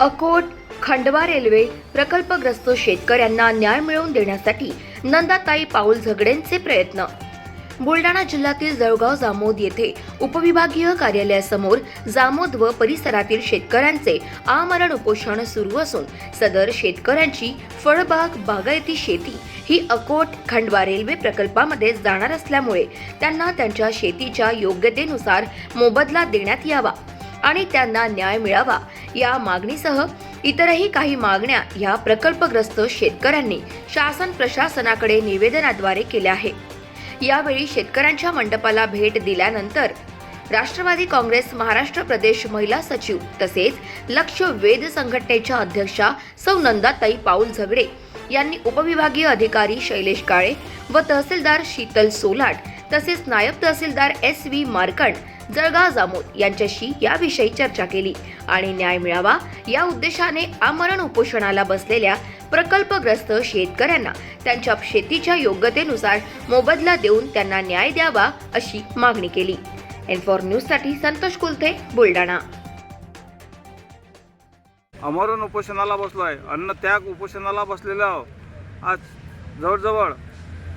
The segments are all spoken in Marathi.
अकोट खंडवा रेल्वे प्रकल्पग्रस्त शेतकऱ्यांना न्याय मिळवून देण्यासाठी नंदाताई पाऊल झगडेंचे प्रयत्न. बुलडाणा जिल्ह्यातील जळगाव जामोद येथे उपविभागीय कार्यालयासमोर जामोद व परिसरातील शेतकऱ्यांचे आमरण उपोषण सुरू असून सदर शेतकऱ्यांची फळबाग बागायती शेती ही अकोट खंडवा रेल्वे प्रकल्पामध्ये जाणार असल्यामुळे त्यांना त्यांच्या शेतीच्या योग्यतेनुसार मोबदला देण्यात यावा आणि त्यांना न्याय मिळावा या मागणीसह इतरही काही मागण्या या प्रकल्पग्रस्त शेतकऱ्यांनी शासन प्रशासनाकडे निवेदनाद्वारे केल्या आहे यावेळी शेतकऱ्यांच्या मंडपाला भेट दिल्यानंतर राष्ट्रवादी काँग्रेस महाराष्ट्र प्रदेश महिला सचिव तसेच लक्ष वेध संघटनेच्या अध्यक्षा सौ नंदाताई पाऊल झगडे यांनी उपविभागीय अधिकारी शैलेश काळे व तहसीलदार शीतल सोलाट तसेच नायब तहसीलदार एस व्ही मार्कंड जळगाव जामोद यांच्याशी याविषयी चर्चा केली आणि न्याय मिळावा या उद्देशाने आमरण उपोषणाला बसलेल्या प्रकल्पग्रस्त शेतकऱ्यांना त्यांच्या शेतीच्या योग्यतेनुसार मोबदला देऊन त्यांना न्याय द्यावा अशी मागणी केली. एन फॉर न्यूजसाठी संतोष कुलथे बुलढाणा. अमरण उपोषणाला बसलो आहे अन्न त्याग उपोषणाला बसलेलो आज जवळजवळ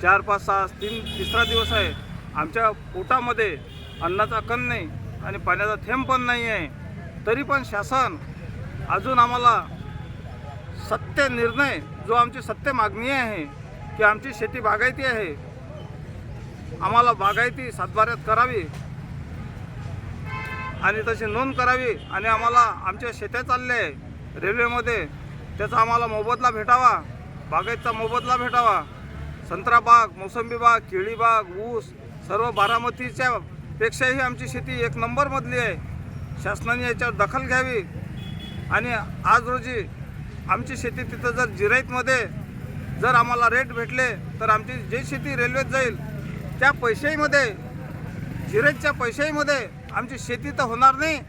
चार पाच सहा तीन तिसरा दिवस आहे. आमच्या पोटामध्ये अन्नाचा कण नाही आणि पाण्याचा थेंब पण नाही आहे. तरी पण शासन अजून आम्हाला सत्य निर्णय जो आमची सत्य मागणी आहे की आमची शेती बागायती आहे आम्हाला बागायती सातबाऱ्यात करावी आणि तशी नोंद करावी आणि आम्हाला आमच्या शेत्या चालल्या आहे. रेल्वेमध्ये त्याचा आम्हाला मोबदला भेटावा बागायतचा मोबदला भेटावा. संत्रा बाग मोसंबी बाग केळी बाग ऊस सर्व बारामतीच्या पेक्षाही आमची शेती एक नंबरमधली आहे. शासनाने याच्यावर दखल घ्यावी. आणि आज रोजी आमची शेती तिथं जर जिराईतमध्ये जर आम्हाला रेट भेटले तर आमची जी शेती रेल्वेत जाईल त्या पैशाईमध्ये जिरेजच्या पैशाईमध्ये आमची शेती तर होणार नाही.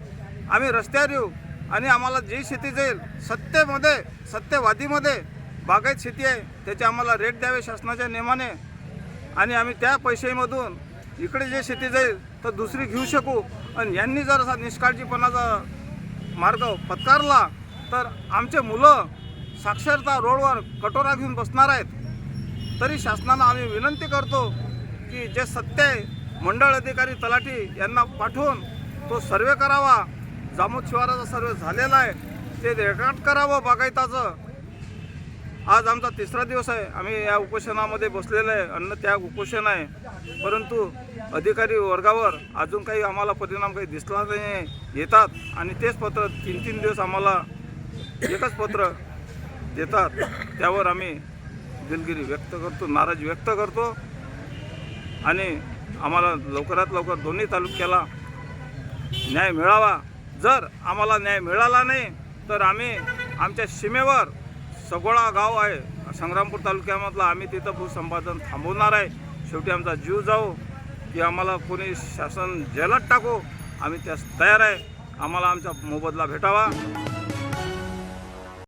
आम्ही रस्त्यावर येऊ आणि आम्हाला जी शेती जाईल सत्तेमध्ये सत्यवादीमध्ये बागायत शेती आहे त्याचे आम्हाला रेट द्यावे शासनाच्या नियमाने आणि आम्ही त्या पैशाईमधून इकडे जे शेती जाईल तर दुसरी घेऊ शकू. आणि यांनी जर असा निष्काळजीपणाचा मार्ग पत्कारला तर आमचे मुलं साक्षरता रोडवर कटोरा घेऊन बसणार आहेत. तरी शासनानं आम्ही विनंती करतो की जे सत्य आहे मंडळ अधिकारी तलाठी यांना पाठवून तो सर्वे करावा. जामोद शिवाराचा सर्वे झालेला आहे. ते रेकॉर्ड करावं बागायताचं. आज आमचा तिसरा दिवस आहे. आम्ही या उपोषणामध्ये बसलेलं आहे. अन्न त्याग उपोषण आहे. परंतु अधिकारी वर्गावर अजून काही आम्हाला परिणाम काही दिसला नाही. येतात आणि तेच पत्र तीन तीन दिवस आम्हाला एकच पत्र देतात. त्यावर आम्ही दिलगिरी व्यक्त करतो नाराज व्यक्त करतो. आणि आम्हाला लवकरात लवकर दोन्ही तालुक्याला न्याय मिळावा. जर आम्हाला न्याय मिळाला नाही तर आम्ही आमच्या सीमेवर सगोळा गाव आहे. संग्रामपूर तालुक्यामधला आम्ही तिथं भूसंपादन थांबवणार आहे. शेवटी आमचा जीव जाऊ की आम्हाला कोणी शासन जेलात टाकू. आम्ही त्यास तयार आहे. आम्हाला आमचा मोबदला भेटावा.